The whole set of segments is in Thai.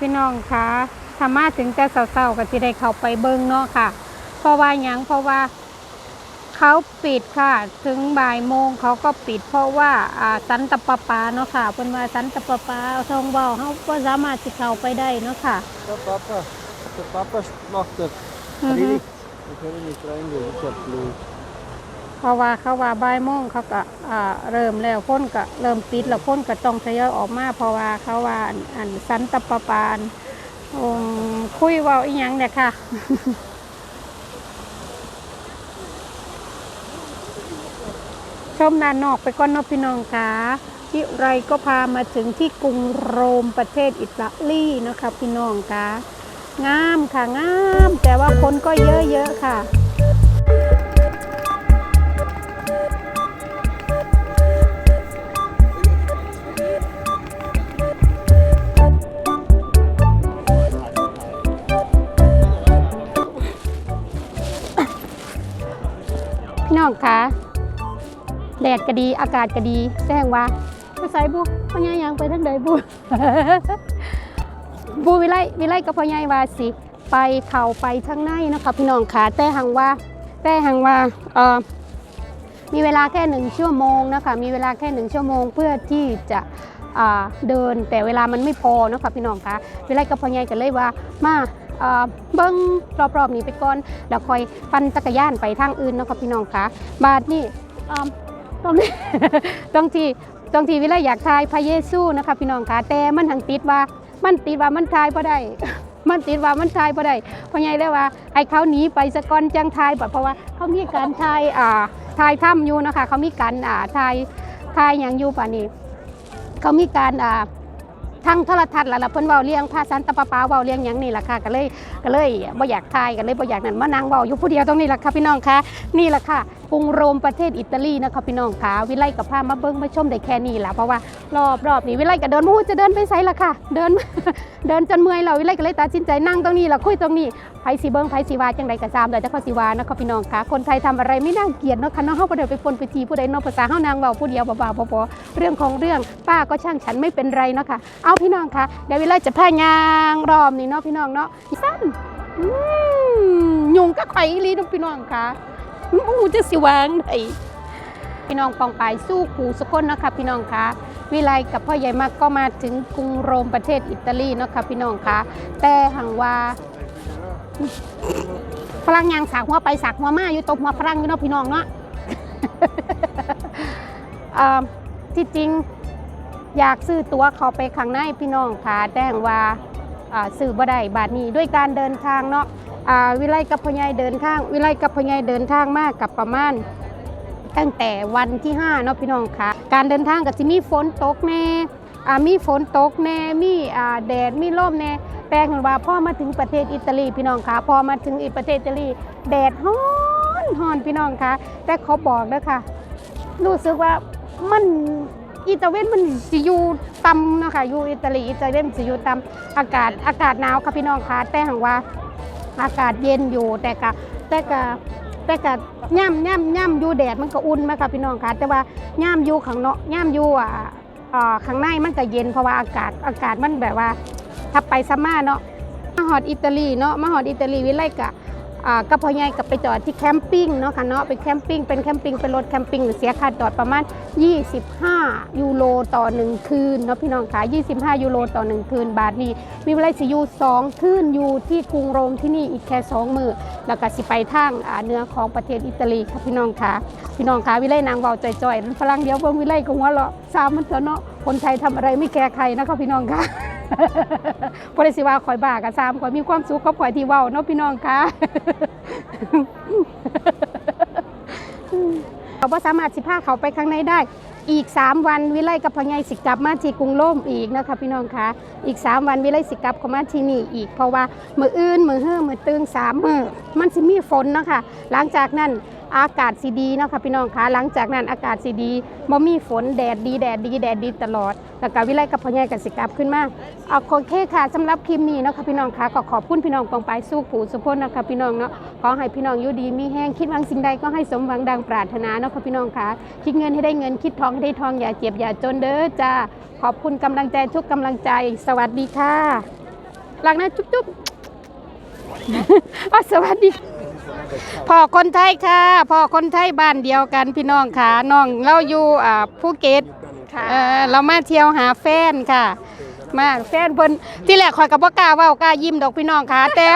พี่น้องคะถ้ามาถึงแต่เศร้าๆก็สิได้เข้าไปเบิ่งเนาะค่ะ เพราะว่าหยังเพราะว่าเขาปิดค่ะ ถึงบ่ายโมงเขาก็ปิด เพราะว่าอ่าสันตะปาปาเนาะค่ะเพิ่นว่าสันตะปาปาทองเว้าเฮาบ่สามารถสิเข้าไปได้เนาะค่ะ Ja, pappa. Så pappa smakar อือฮึ frivilligt. Vi kan väl inte dra in det och köpa blod. เพราะว่าเขาว่าบ่ายโมงเขาก็เริ่มแล้วคนก็เริ่มปิดแล้วคนก็ต้องทยอยออกมาเพราะว่าเขาว่าอันอันสันตะปาปานอืมคุยว้าอีหยังเนี่ยค่ะชมด้านนอกไปก่อนนพี่น้องค่ะที่ไรก็พามาถึงที่กรุงโรมประเทศอิตาลีนะคะพี่น้องค่ะงามค่ะงาม แต่ว่าคนก็เยอะๆค่ะ องคะแดดก็ดีอากาศก็ดีแจ้งว่าไปใส่บุพ่อใหญ่ยังไปทางใดบุบูวิไลวิไลกับพ่อใหญ่ว่าสิ ไปเข่าไปทางในนะคะพี่น้องคะแต่หังว่าแต่หังว่าเออมีเวลาแค่หนึ่งชั่วโมงนะคะมีเวลาแค่หนึ่งชั่วโมงเพื่อที่จะเดินแต่เวลามันไม่พอนะคะพี่น้องคะวิไลกับพ่อใหญ่กันเลยว่ามา เบิ้งรอบๆนี้ไปก่อนแล้วค่อยปั่นจักรยานไปทางอื่นนะคะพี่น้องคะบาทนี่ตรงนี้ตรงที่ตรงที่วิไลอยากทายพระเยซูนะคะพี่น้องคะแต่มันหังติดว่ามันติดว่ามันทายบ่ได้มันติดว่ามันทายบ่ได้เพราะไงเลยว่าให้เขาหนีไปสะก่อนจังทายเพราะว่าเขามีการทายอ่าทายถ้ำอยู่นะคะเขามีการอ่าทายทายอย่างอยู่ป่านนี้เขามีการอ่า ทางโทรทัศน์แล้วล่ะเพิ่นเว้าเลี้ยงภาสันตะปาปาเว้าเลี้ยงหยังนี่ล่ะค่ะก็เลยก็เลยบ่อยากทายก็เลยบ่อยากนั่นมานั่งเว้าอยู่ผู้เดียวตรงนี้ล่ะค่ะพี่น้องคะนี่ล่ะค่ะกรุงโรมประเทศอิตาลีนะคะพี่น้องคะวิไลกับพามาเบิ่งมาชมได้แค่นี้ละเพราะว่ารอบรอบนี้วิไลก็เดินบ่ฮู้จะเดินไปไสล่ะค่ะ เดินเดินจนเมื่อยแล้ววิไลก็เลยตัดสินใจนั่งตรงนี้ละคุยตรงนี้ไผสิเบิ่งไผสิว่าจังใดก็ตามแต่จะเขาสิว่านะคะพี่น้องคะคนไทยทำอะไรไม่น่าเกลียดเนาะค่ะเนาะเฮาบ่ได้ไปปนไปทีผู้ใดเนาะภาษาเฮานางเว้าผู้เดียวบ่าวๆบ่ๆเรื่องของเรื่องป้าก็ช่างฉันไม่เป็นไรเนาะค่ะเอาพี่น้องคะเดี๋ยววิไลจะพายางรอบนี้เนาะพี่น้องเนาะสั้นยุงก็ไข่อีหลีนาะพี่น้องคะ อู้จะสิวางได้พี่น้องปองปายสู้ขู่สกลนะคะพี่น้องคะวิไลกับพ่อใหญ่มากก็มาถึงกรุงโรมประเทศอิตาลีนะคะพี่น้องคะแต่หังว่าฝรั่งยางสากหัวไปสากหัวมาอยู่ตบหัวฝรั่งอยู่เนาะพี่น้องเนาะอ่อที่จริงอยากซื้อตั๋วเขาไปข้างในพี่น้องค่ะแต่หังว่าอ่าซื้อบ่ได้บาทนี้ด้วยการเดินทางเนาะ วิไลกับพ่อใหญ่เดินทาง วิไลกับพ่อใหญ่เดินทางมากกับประมาณตั้งแต่วันที่5เนาะพี่น้องคะการเดินทางก็จะมีฝนตกแน่มีฝนตกแน่มีแดดมีลมแน่แต่เห็นว่าพ่อมาถึงประเทศอิตาลีพี่น้องคะพอมาถึงอีประเทศอิตาลี แดดฮ้อนฮ้อนพี่น้องคะแต่เขาบอกเด้อค่ะรู้สึกว่ามันอิตาเวนมันสิอยู่ต่ำเนาะค่ะอยู่อิตาลีอิตาเวนสิอยู่ต่ำอากาศอากาศหนาวค่ะพี่น้องคะแต่หังว่า อากาศเย็นอยู่แต่กะแต่กะแต่ก็ย่ำย่ำย่ำอยู่แดดมันก็อุ่นไหมคะพี่น้องคะแต่ว่าย่ำอยู่ข้างนอกย่ำอยู่อ่าอ่าข้างในมันก็เย็นเพราะว่าอากาศอากาศมันแบบว่าถ้าไปซัมมาเนาะมาฮอดอิตาลีเนาะมาฮอดอิตาลีวิไลกะ กับพ่อใหญ่กับไปจอดที่แคมปิ้งเนาะค่ะเนาะไปแคมปิ้งเป็นแคมปิ้งเป็นรถแคมปิ้งหรือเสียค่าจอดประมาณ 25 ยูโรต่อหนึ่งคืนเนาะพี่น้องค่ะ25 ยูโรต่อหนึ่งคืนบาทนี้ มีเวลาสิอยู่สองคืนอยู่ที่กรุงโรมที่นี่อีกแค่สองมือแล้วก็สิไปทางเนื้อของประเทศอิตาลีค่ะพี่น้องค่ะพี่น้องค่ะวิไลนางเบาจ่อยๆฝรั่งเดียวเพิ่งวิไลก็หัวเราะสามมันเถอะเนาะคนไทยทำอะไรไม่แคร์ใครนะคะพี่น้องค่ะ พอได้สิว่าคอยบ้ากับสามคอยมีความสุขกับคอยที่เว้าเนาะพี่น้องค่ะเขาบ่สามารถสิพาเขาไปข้างในได้ อีก 3 วันวิไลกับพอใหญายสิกลับมาที่กรุงโรมอีกนะคะพี่น้องคะอีก 3 วันวิไลสิกลับเข้ามาที่นี่อีกเพราะว่ามืออื่นมือเฮือมือตึงสามมือมันสิมีฝนเนาะคะหลังจากนั้น อากาศสีดีเนาะค่ะพี่น้องคะหลังจากนั้นอากาศสีดีบ่มีฝนแดดดีแดดดีแดดดีตลอด แล้วก็วิไลกับพ่อใหญายกับสิกลับขึ้นมาเอาโอเคค่ะสำหรับคลิปนี้เนาะค่ะพี่น้องคะก็ขอบคุณพี่น้องกองไปสู้ผู้สุพจน์นะคะพี่น้องเนาะขอให้พี่น้องอยู่ดีมีแห้งคิดหวังสิ่งใดก็ให้สมหวังดังปรารถนาเนาะค่ะพี่น้องคะคิดเงินให้ได้เงินคิดทองให้ได้ทองอย่าเจ็บอย่าจนเด้อจ้าขอบคุณกำลังใจทุกกำลังใจ สวัสดีค่ะรักนะจุ๊บจุ๊บอ๋อสวัสดี พ่อคนไทยค่ะพ่อคนไทยบ้านเดียวกันพี่น้องค่ะน้องเราอยู่อ่าภูเก็ตค่ะเออเรามาเที่ยวหาแฟนค่ะ มาแฟนเพิ่นที่แรกข่อยก็บ่กล้าเว้ากล้ายิ้มดอกพี่น้องค่ะแต่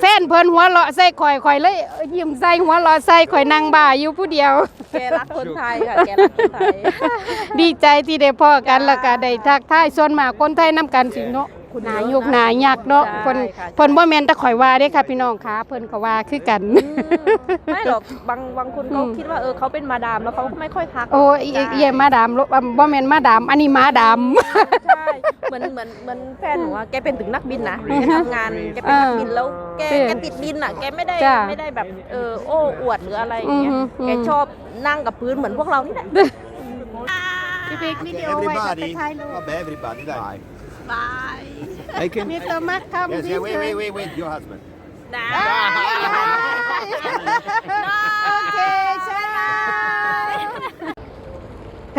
แฟนเพิ่นหัวเราะใส่ข่อยข่อยเลยยิ้มใส่หัวเราะใส่ข่อยนั่งบ่าอยู่ผู้เดียว แกรักคนไทยค่ะแกรักคนไทย ดีใจที่ได้พ่อกันแล้วก็ได้ทักทายส่วนมากคนไทยนํกันสิเนาะ หนายุกหนายักเนาะใช่เพิ่นค่ะ เพิ่นบ่แม่นแต่ข่อยว่าเด้ค่ะพี่น้องค่ะเพิ่นก็ว่าคือกัน อืมไม่หรอกบางบางคนเขาอืม คิดว่าเออเขาเป็นมาดามแล้วเขาไม่ค่อยทักโอ้ยเอีเอียมาดามบ่บ่แม่นมาดาม อันนี้ม้าดำใช่เหมือนเหมือนเหมือนแฟนหนูอะแกเป็นถึงนักบินนะแกทำงานแกเป็นนักบินแล้วแกเออแกติดบินอะ แกไม่ได้จ้ะไม่ได้แบบเออโอ้อวดหรืออะไรอย่างเงี้ยอือฮึแกชอบนั่งกับพื้นเหมือนพวกเรานี่แหละพี่เบกวิดีโอไว้จะไป Everybody, ถ่ายรูป not everybody, bye. บาย I can. มิสเตอร์มักคัม Yes, yeah, wait, wait, wait, wait, your husband. นะโอเคใช่ค่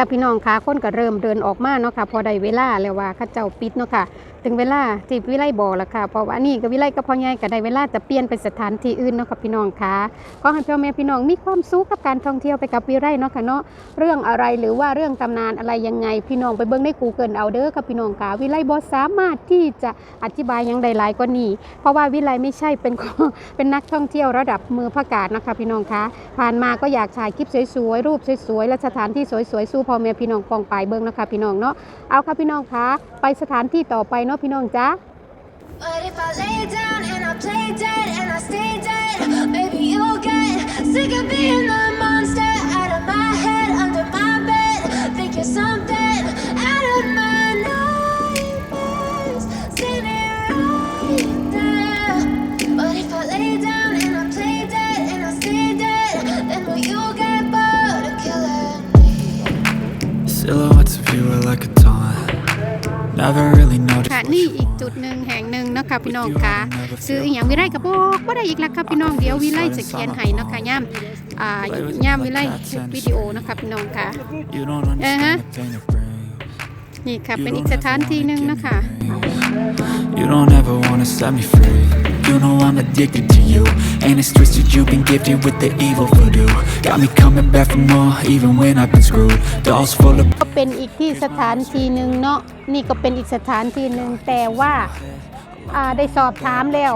ะพี่น้องคะคนก็เริ่มเดินออกมาเนาะค่ะพอได้เวลาแล้วว่าเข้าเจ้าปิดเนาะค่ะ ถึงเวลาที่วิไลบอกแล้วค่ะเพราะว่านี่ก็วิไลก็พอใหญ่ก็ได้เวลาจะเปลี่ยนไปสถานที่อื่นเนาะค่ะพี่น้องคะก็ให้พ่อแม่พี่น้องมีความสุขกับการท่องเที่ยวไปกับวิไลเนาะค่ะเนาะเรื่องอะไรหรือว่าเรื่องตำนานอะไรยังไงพี่น้องไปเบิ่งใน Google เอาเด้อค่ะพี่น้องคะวิไลบ่สามารถที่จะอธิบายยังใดหลายกว่านี้ เพราะว่าวิไลไม่ใช่เป็นเป็นนักท่องเที่ยวระดับมือพระกาศนะคะพี่น้องคะผ่านมาก็อยากถ่ายคลิปสวยๆรูปสวยๆและสถานที่สวยๆสู้พ่อแม่พี่น้องปองไปเบิ่งนะคะพี่น้องเนาะเอาค่ะพี่น้องคะไปสถานที่ต่อไปเนาะพี่น้องจ้า นี่ you อีก want. จุดหนึ่งแห่งหนึ่งเนาะคะพี่น้องคะซื้ออีหยังวิไลกระบอกว่าได้อีกแล้วค่ะพี่น้องเดี๋ยววิไลจะเขียนให้เนาะคะย่ามอ่าย่ามวิไลวิดีโอนะคะพี่น้องค่ะ You don't understand the pain it brings. นี่ค่ะ You เป็นอีก don't ส ever ถาน wanna ที่หนึ่ง give นะ me คะ wings. You don't ever wanna set me free. You know I'm addicted to you. And it's twisted, you've been gifted with the evil voodoo. Got me coming back for more, even when I've been screwed. Dolls full of ก็เป็นอีกที่สถานที่หนึ่งเนาะ นี่ก็เป็นอีกสถานที่หนึ่งแต่ว่าอ่าได้สอบถามแล้ว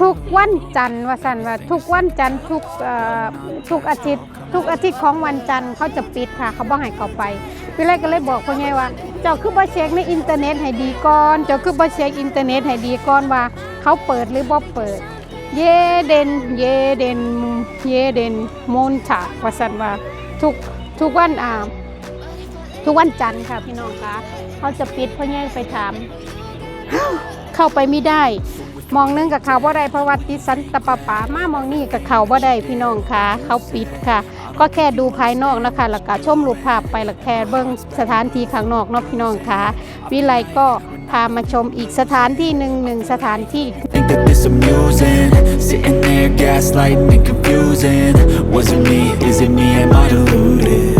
ทุกวันจันทร์ว่าสันว่าทุกวันจันทร์ทุกเอ่อทุกอาทิตย์ ทุกอาทิตย์ของวันจันทร์เขาจะปิดค่ะ เขาบ่ให้เขาไปพี่เล็กก็เลยบอกพ่อใหญ่ว่า เจ้าคือบ่เช็คในอินเทอร์เน็ตให้ดีก่อน เจ้าคือบ่เช็คอินเทอร์เน็ตให้ดีก่อนว่า เขาเปิดหรือบ่เปิด เยเดนเยเดนเยเดนมนชาว่าสันว่าทุกทุกวันอ่าทุกวันจันทร์ค่ะพี่น้องคะเขาจะปิดพ่อใหญ่ไปถาม เข้าไปไม่ได้ มองนึงกับเขาบ่ได้เพราะว่าติดสันตะปะปามามองนี่กับเขาบ่ได้พี่น้องคะเขาปิดค่ะ ก็แค่ดูภายนอกนะคะแล้วก็ชมรูปภาพไปแล้วแค่เบิ้งสถานที่ข้างนอกเนาะพี่น้องคะวิไลก็พามาชมอีกสถานที่หนึ่งหนึ่งสถานที่ Think that this amusing Sitting there gaslighting and confusing Was it me? Is it me? Am I deluded?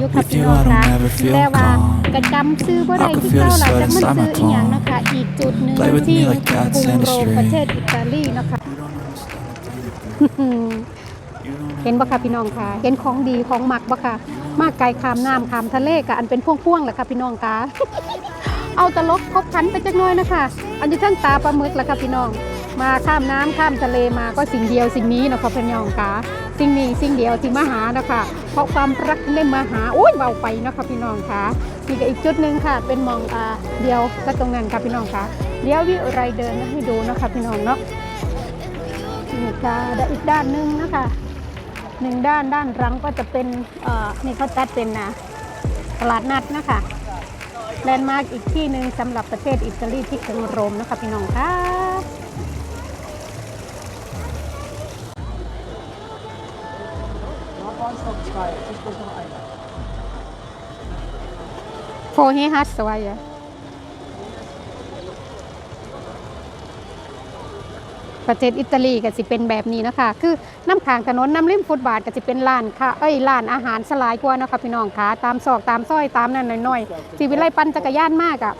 อันนั้นอันนี้อยุคกับ With พี่ you, น้อง I don't คะ ever feel แต่ว่า calm. กระจำซื้อบ่ได้ I can ที่ feel เก้า the หลัง sweat จากมัน inside ซื้ my ออีหยัง palm. นะคะ อีกจุดหนึ่ง Play with ที่ me like cats กรุง and a โรม string. ประเทศอิตาลีนะคะเห็นบ่ค่ะพี่น้องคะเห็นของดีของหมักบ่ค่ะ มากไกลขามน้ำขามทะเลกะอันเป็นพ่วงๆแหละค่ะพี่น้องคะเอาตลกครบคันไปจักหน่อยนะคะ อันที่ทั้งตาปลาหมึกแหละค่ะพี่น้อง มาข้ามน้ำข้ามทะเลมาก็สิ่งเดียวสิ่งนี้เนาะค่ะพี่น้องคะสิ่งนี้สิ่งเดียวที่มาหานะคะเพราะความรักได้มาหาโอ้ยเบาไปนะคะพี่น้องคะนี่ก็อีกจุดหนึ่งค่ะ เป็นมองอ่าเดียวก็ตรงนั้นค่ะพี่น้องคะเดี๋ยววิไรเดินให้ดูนะคะพี่น้องเนาะนี่ค่ะและอีกด้านหนึงนะคะหนึ่งด้านด้านหลังก็จะเป็นเอ่อนี่เขาจัดเป็นนะตลาดนัดนะคะแลนด์มาร์กอีกที่หนึ่งสำหรับประเทศอิตาลีที่กรุงโรมนะคะพี่น้องค่ะ 2, es ist bloß noch einer. โฟเฮฮัสวายะประเทศอิตาลีก็สิเป็นแบบนี้นะคะ คือน้ำขางถนนน้ำริมฟุตบาทก็จะเป็นร้านค่ะเอ้ยร้านอาหารสลายกว่านะคะพี่น้องค่ะตามซอกตามซอยตามนั่นหน่อยๆที่วิไลปั่นจักรยานมากอะ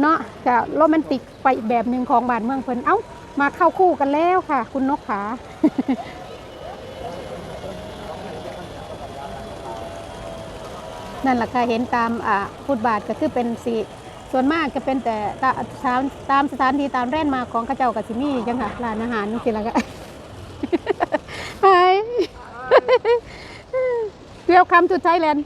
เนาะก็โรแมนติกไปอีกแบบหนึ่งของบ้านเมืองเพิ่นเอ้ามาเข้าคู่กันแล้วค่ะ คุณนกขา นั่นแหละค่ะเห็นตามอ่าฟุตบาทก็คือเป็นสีส่วนมากจะเป็นแต่ตามตามสถานที่ตามแร่นมาของข้าเจ้ากับสิมีจังค่ะร้านอาหารนี่สิละก็ไป Welcome to Thailand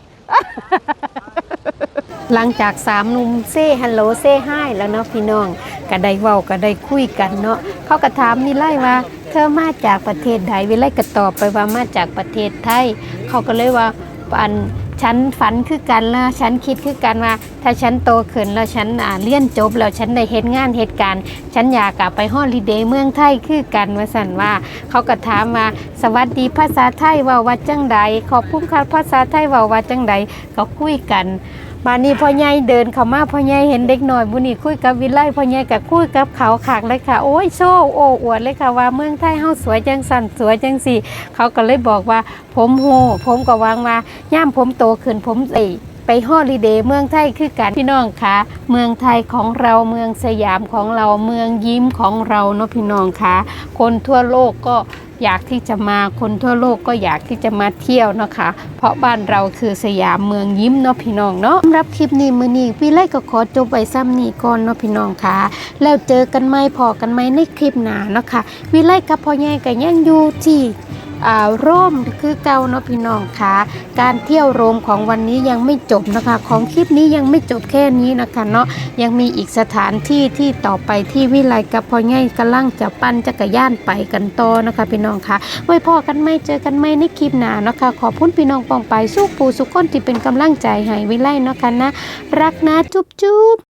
หลังจากสามนุ่มเซ่ฮัลโหลเซ่ไฮแล้วเนาะพี่น้องก็ได้เว้าก็ได้คุยกันเนาะเขาก็ถามวิไลว่า เธอมาจากประเทศใดวิไลก็ตอบไปว่ามาจากประเทศไทย เขาก็เลยว่าอัน ฉันฝันคือกันแล้วฉันคิดคือกันว่า ถ้าฉันโตขึ้นแล้วฉันเรียนจบแล้วฉันได้เห็นงานเหตุการณ์ ฉันอยากกลับไปฮอลิเดย์เมืองไทยคือกันว่าสันว่า เขาก็ถามว่าสวัสดีภาษาไทยว่าว่าจังใดขอบคุณค่ะภาษาไทยว่าว่าจังใดก็คุยกัน บานนี้พ่อใหญ่เดินเข้ามาพ่อใหญ่เห็นเด็กหน่อยบุนี่คุยกับวิไลพ่อใหญ่ก็คุยกับเขาขากเลยค่ะ โอ้ยโชว์โอ้อวดเลยค่ะว่าเมืองไทยเฮาสวยจังสันสวยจังสี่ เขาก็เลยบอกว่า ผมโหผมก็วางว่าย่ามผมโตขึ้นผมเอไปฮอลิเดย์เมืองไทยคือกันพี่น้องคะเมืองไทยของเราเมืองสยามของเราเมืองยิ้มของเราเนาะพี่น้องคะคนทั่วโลกก็ อยากที่จะมาคนทั่วโลกก็อยากที่จะมาเที่ยวนะคะ เพราะบ้านเราคือสยามเมืองยิ้มเนาะพี่น้องเนาะสำหรับคลิปนี้มือนี้พี่ไล่ก็ขอจบไว้ซ้ำนี้ก่อนเนาะพี่น้องค่ะ แล้วเจอกันไหมพอกันไหมในคลิปหน้าเนาะค่ะวิไลกับพ่อใหญ่ก็ยังอยู่ที่ ร่มคือเก่าเนาะพี่น้องค่ะ การเที่ยวโรมของวันนี้ยังไม่จบนะคะ ของคลิปนี้ยังไม่จบแค่นี้นะคะเนาะยังมีอีกสถานที่ที่ต่อไปที่วิไลกับพ่อใหญ่กำลังจะปั่นจักรยานไปกันต่อนะคะ พี่น้องค่ะไว้พอกันไม่เจอกันไม่ในคลิปหน้านะคะ ขอบคุณพี่น้องปองไปสู้ปูสุกคนที่เป็นกำลังใจให้วิไลเนาะคะนะรักนะจุ๊บจุ๊บ